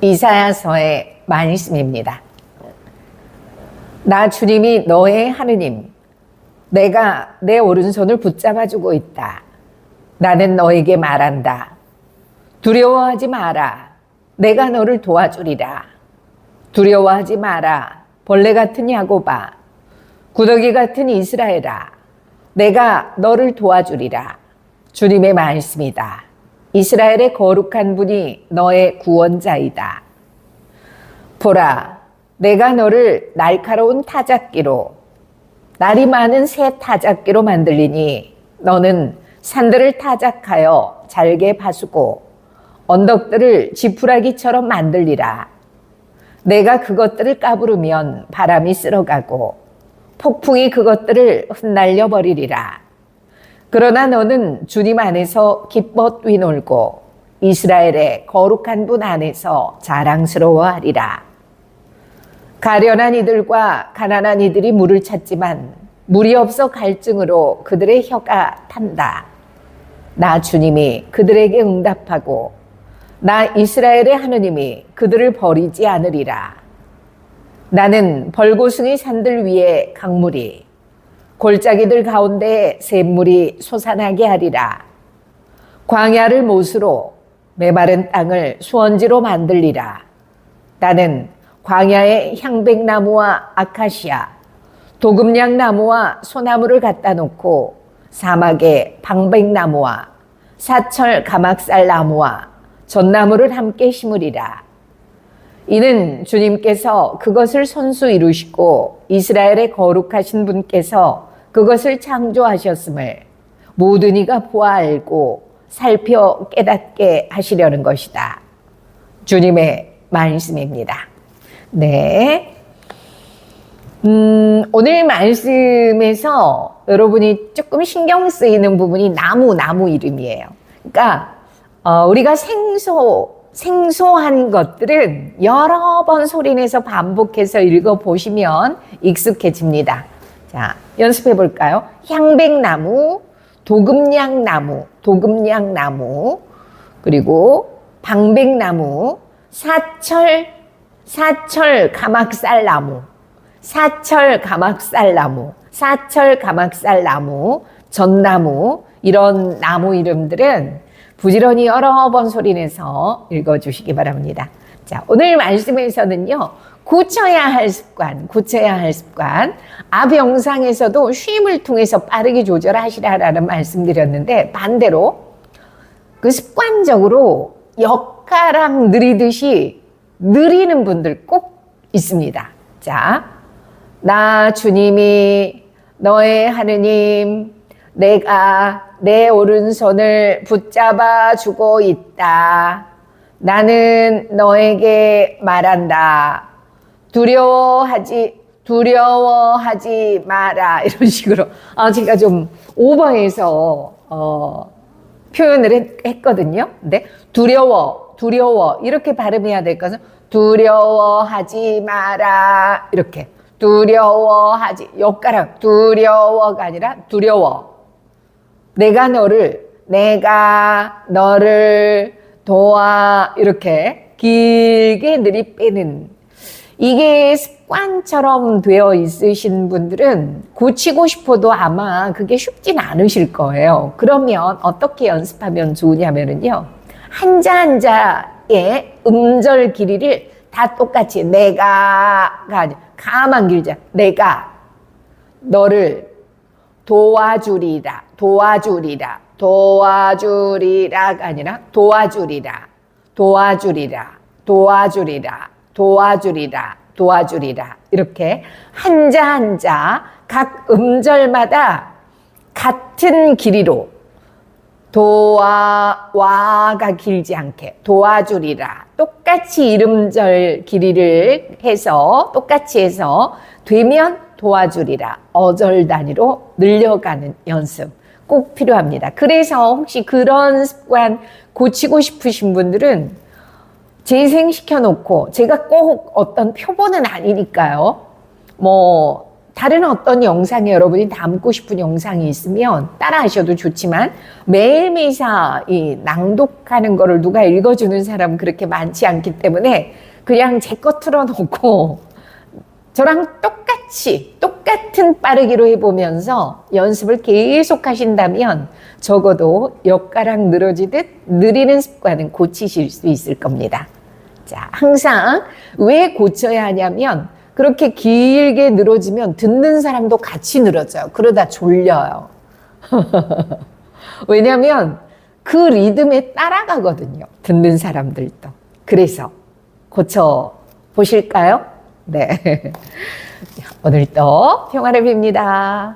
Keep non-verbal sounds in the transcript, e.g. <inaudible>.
이사야서의 말씀입니다. 나 주님이 너의 하느님, 내가 내 오른손을 붙잡아주고 있다. 나는 너에게 말한다. 두려워하지 마라. 내가 너를 도와주리라. 두려워하지 마라. 벌레 같은 야고바. 구더기 같은 이스라엘아. 내가 너를 도와주리라. 주님의 말씀이다. 이스라엘의 거룩한 분이 너의 구원자이다. 보라, 내가 너를 날카로운 타작기로, 날이 많은 새 타작기로 만들리니 너는 산들을 타작하여 잘게 파수고 언덕들을 지푸라기처럼 만들리라. 내가 그것들을 까부르면 바람이 쓸어가고 폭풍이 그것들을 흩날려 버리리라. 그러나 너는 주님 안에서 기뻐 뛰놀고 이스라엘의 거룩한 분 안에서 자랑스러워하리라. 가련한 이들과 가난한 이들이 물을 찾지만 물이 없어 갈증으로 그들의 혀가 탄다. 나 주님이 그들에게 응답하고 나 이스라엘의 하느님이 그들을 버리지 않으리라. 나는 벌고숭이 산들 위에 강물이 골짜기들 가운데 샘물이 솟아나게 하리라. 광야를 못으로 메마른 땅을 수원지로 만들리라. 나는 광야에 향백나무와 아카시아, 도금냥나무와 소나무를 갖다 놓고 사막에 방백나무와 사철 가막살 나무와 전나무를 함께 심으리라. 이는 주님께서 그것을 선수 이루시고 이스라엘의 거룩하신 분께서 그것을 창조하셨음을 모든 이가 보아 알고 살펴 깨닫게 하시려는 것이다. 주님의 말씀입니다. 네. 음, 오늘 말씀에서 여러분이 조금 신경 쓰이는 부분이 나무, 나무 이름이에요. 그러니까, 어, 우리가 생소, 생소한 것들은 여러 번 소리내서 반복해서 읽어보시면 익숙해집니다. 자, 연습해 볼까요? 향백나무, 도금냥나무, 도금냥나무, 그리고 방백나무, 사철, 사철 가막살나무, 사철 가막살나무, 사철 가막살나무, 전나무, 이런 나무 이름들은 부지런히 여러 번 소리내서 읽어주시기 바랍니다. 자, 오늘 말씀에서는요, 고쳐야 할 습관, 고쳐야 할 습관. 앞 영상에서도 쉼을 통해서 빠르게 조절하시라라는 말씀드렸는데, 반대로 그 습관적으로 엿가락 느리듯이 느리는 분들 꼭 있습니다. 자, 나 주님이 너의 하느님, 내가 내 오른손을 붙잡아 주고 있다. 나는 너에게 말한다. 두려워하지, 두려워하지 마라. <laughs> 이런 식으로. 아, 제가 좀 오버해서, 어, 표현을 했, 했거든요. 근데 두려워, 두려워. 이렇게 발음해야 될 것은 두려워하지 마라. 이렇게. 두려워하지, 옆가락, 두려워가 아니라 두려워. 내가 너를, 내가 너를 도와, 이렇게 길게 느리 빼는. 이게 습관처럼 되어 있으신 분들은 고치고 싶어도 아마 그게 쉽진 않으실 거예요. 그러면 어떻게 연습하면 좋으냐면요. 한자 한자의 음절 길이를 다 똑같이 내가 가 아니라 가만 길자. 내가 너를 도와주리라. 도와주리라. 도와주리라가 아니라 도와주리라. 도와주리라. 도와주리라. 도와주리라. 도와주리라. 이렇게 한자 한자 각 음절마다 같은 길이로 도와 와가 길지 않게 도와주리라 똑같이 이름절 길이를 해서 똑같이 해서 되면 도와주리라 어절 단위로 늘려가는 연습 꼭 필요합니다. 그래서 혹시 그런 습관 고치고 싶으신 분들은 재생시켜 놓고 제가 꼭 어떤 표본은 아니니까요. 뭐 다른 어떤 영상에 여러분이 담고 싶은 영상이 있으면 따라 하셔도 좋지만 매일 미사 이 낭독하는 거를 누가 읽어주는 사람 그렇게 많지 않기 때문에 그냥 제 거 틀어놓고 저랑 똑같이 똑같은 빠르기로 해보면서 연습을 계속 하신다면 적어도 엿가락 늘어지듯 느리는 습관은 고치실 수 있을 겁니다. 자, 항상 왜 고쳐야 하냐면 그렇게 길게 늘어지면 듣는 사람도 같이 늘어져요. 그러다 졸려요. <laughs> 왜냐하면 그 리듬에 따라가거든요. 듣는 사람들도. 그래서 고쳐 보실까요? 네. <laughs> 오늘도 평화를 빕니다.